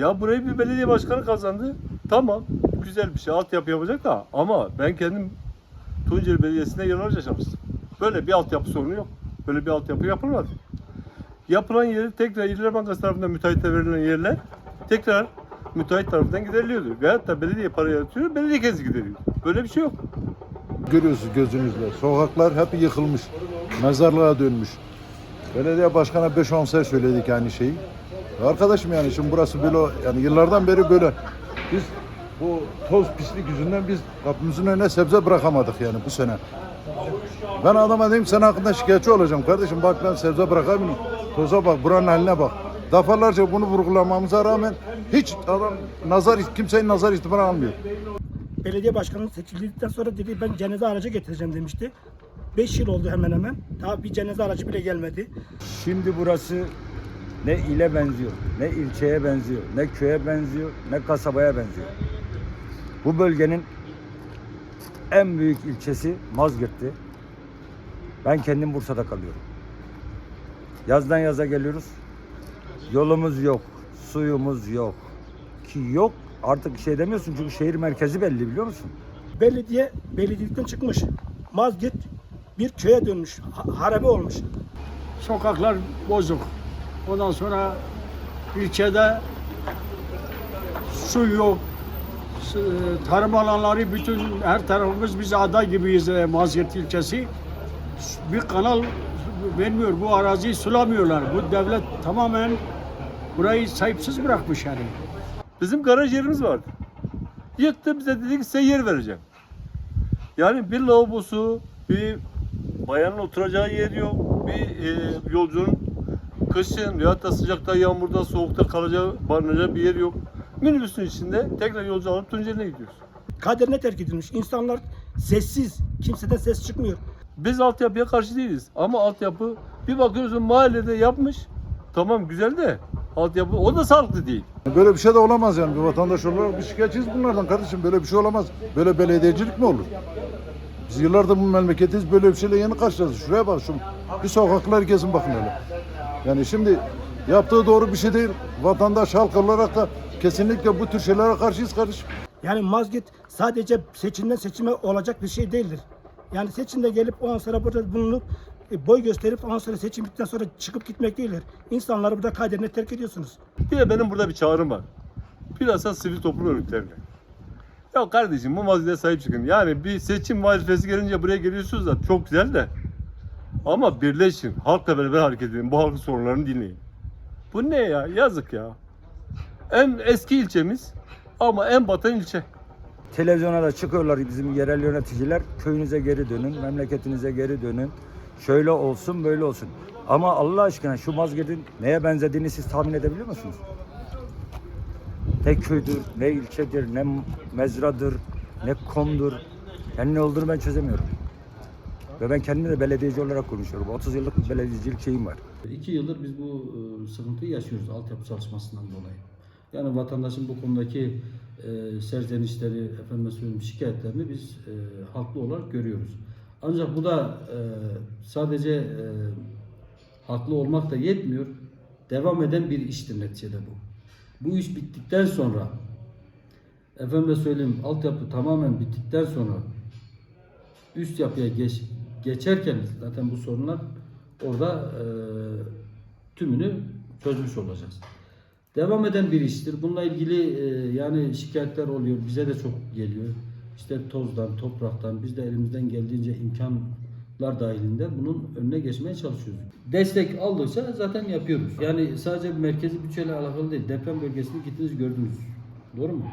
Ya burayı bir belediye başkanı kazandı. Tamam. Güzel bir şey. Altyapı yapacak da ama ben kendim Tunceli Belediyesi'nde yıllarca çalıştım. Böyle bir altyapı sorunu yok. Böyle bir altyapı yapılmadı. Yapılan yeri tekrar İller Bankası tarafından müteahhite verilen yerler tekrar müteahhit tarafından gideriliyordu. Veyahut da belediye para yaratıyor, belediye kendisi gideriyor. Böyle bir şey yok. Görüyorsunuz gözünüzle. Sokaklar hep yıkılmış. Mezarlığa dönmüş. Belediye başkana 5-10 sene söyledik aynı şeyi. Arkadaşım yani şimdi burası böyle yani yıllardan beri böyle. Biz bu toz pislik yüzünden biz kapımızın önüne sebze bırakamadık yani bu sene. Ben adama dedim sen hakkında şikayetçi olacağım kardeşim bak ben sebze bırakamıyorum. Toza bak buranın haline bak. Defalarca bunu vurgulamamıza rağmen hiç adam nazar kimsenin nazar itibarı almıyor. belediye başkanı seçildikten sonra dedi ben cenaze aracı getireceğim demişti. 5 yıl oldu hemen hemen. Daha bir cenaze aracı bile gelmedi. Şimdi burası ne ile benziyor, ne ilçeye benziyor, ne köye benziyor, ne kasabaya benziyor. Bu bölgenin en büyük ilçesi Mazgirt'ti. Ben kendim Bursa'da kalıyorum. Yazdan yaza geliyoruz. Yolumuz yok, suyumuz yok. Ki yok artık şey demiyorsun çünkü şehir merkezi belli biliyor musun? Belediye belediyelikten çıkmış. Mazgirt bir köye dönmüş. ha- harabe olmuş. sokaklar bozuk. Ondan sonra ilçede su yok. Su- Tarım alanları bütün her tarafımız biz ada gibiyiz e, Mazgirt ilçesi. Bir kanal vermiyor. Bu araziyi sulamıyorlar. Bu devlet tamamen burayı sahipsiz bırakmış yani. Bizim garaj yerimiz vardı. Yıktı bize dedi ki size yer vereceğim. Yani bir lavabosu, bir bayanın oturacağı yer yok. Bir e, yolcunun kışın veyahut da sıcakta, yağmurda, soğukta kalacağı, barınacağı bir yer yok. Minibüsün içinde tekrar yolcu alıp Tunceli'ne gidiyoruz. Kaderine terk edilmiş. İnsanlar sessiz. Kimseden ses çıkmıyor. Biz altyapıya karşı değiliz. Ama altyapı bir bakıyorsun mahallede yapmış. Tamam güzel de altyapı o da sağlıklı değil. Böyle bir şey de olamaz yani. Bir vatandaş olarak bir şikayetçiyiz bunlardan kardeşim. Böyle bir şey olamaz. Böyle belediyecilik mi olur? Biz yıllardır bu memleketiz böyle bir şeyle yeni karşılaştık. Şuraya bak şu bir sokaklar gezin bakın hele. Yani şimdi yaptığı doğru bir şey değil. Vatandaş halk olarak da kesinlikle bu tür şeylere karşıyız kardeşim. Yani Mazgirt sadece seçimden seçime olacak bir şey değildir. Yani seçimde gelip ondan sonra burada bulunup e, boy gösterip ondan sonra seçim bittikten sonra çıkıp gitmek değildir. İnsanları burada kaderine terk ediyorsunuz. Bir de benim burada bir çağrım var. Bilhassa sivil toplum örgütlerine. Ya kardeşim bu mazide sahip çıkın. Yani bir seçim vazifesi gelince buraya geliyorsunuz da çok güzel de. Ama birleşin. Halkla beraber hareket edin. Bu halkın sorunlarını dinleyin. Bu ne ya? Yazık ya. En eski ilçemiz ama en batan ilçe. Televizyona da çıkıyorlar bizim yerel yöneticiler. Köyünüze geri dönün, memleketinize geri dönün. Şöyle olsun, böyle olsun. Ama Allah aşkına şu Mazgirt'in neye benzediğini siz tahmin edebiliyor musunuz? Ne köydür, ne ilçedir, ne mezradır, ne komdur. Yani ne olduğunu ben çözemiyorum. Ve ben kendimi de belediyeci olarak konuşuyorum. 30 yıllık bir belediyecilik şeyim var. İki yıldır biz bu e, sıkıntıyı yaşıyoruz altyapı çalışmasından dolayı. Yani vatandaşın bu konudaki e, serzenişleri, efendim söyleyeyim şikayetlerini biz e, haklı olarak görüyoruz. Ancak bu da e, sadece e, haklı olmak da yetmiyor. Devam eden bir iştir neticede bu. Bu iş bittikten sonra efendim söyleyeyim altyapı tamamen bittikten sonra üst yapıya geç, geçerken zaten bu sorunlar orada e, tümünü çözmüş olacağız. Devam eden bir iştir. Bununla ilgili e, yani şikayetler oluyor. Bize de çok geliyor. İşte tozdan, topraktan biz de elimizden geldiğince imkanlar dahilinde bunun önüne geçmeye çalışıyoruz. Destek aldıkça zaten yapıyoruz. Yani sadece merkezi bütçeyle alakalı değil. Deprem bölgesini gittiniz gördünüz. Doğru mu?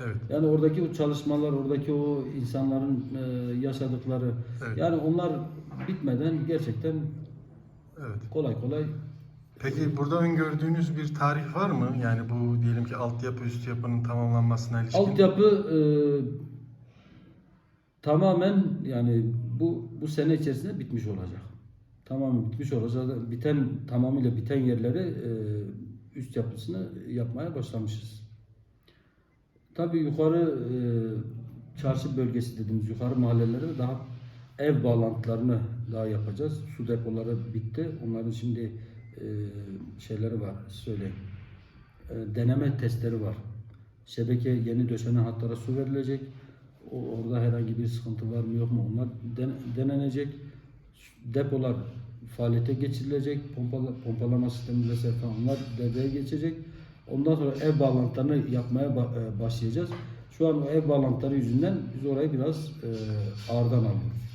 Evet. Yani oradaki o çalışmalar, oradaki o insanların e, yaşadıkları Evet. yani onlar bitmeden gerçekten Evet. kolay kolay Peki burada öngördüğünüz bir tarih var mı? Yani bu diyelim ki altyapı üst yapının tamamlanmasına ilişkin. altyapı e, tamamen yani bu bu sene içerisinde bitmiş olacak. Tamamen bitmiş olacak. Biten tamamıyla biten yerleri e, üst yapısını yapmaya başlamışız. Tabii yukarı e, çarşı bölgesi dediğimiz yukarı mahallelere daha ev bağlantılarını daha yapacağız. Su depoları bitti. Onların şimdi e, şeyleri var söyleyeyim. e, deneme testleri var. Şebeke yeni döşenen hatlara su verilecek. O, orada herhangi bir sıkıntı var mı yok mu onlar den- denenecek. Depolar faaliyete geçirilecek. Pompala, pompalama sistemi vesaire onlar devreye geçecek. Ondan sonra ev bağlantılarını yapmaya e, başlayacağız. Şu an o ev bağlantıları yüzünden biz orayı biraz e, ağırdan alıyoruz.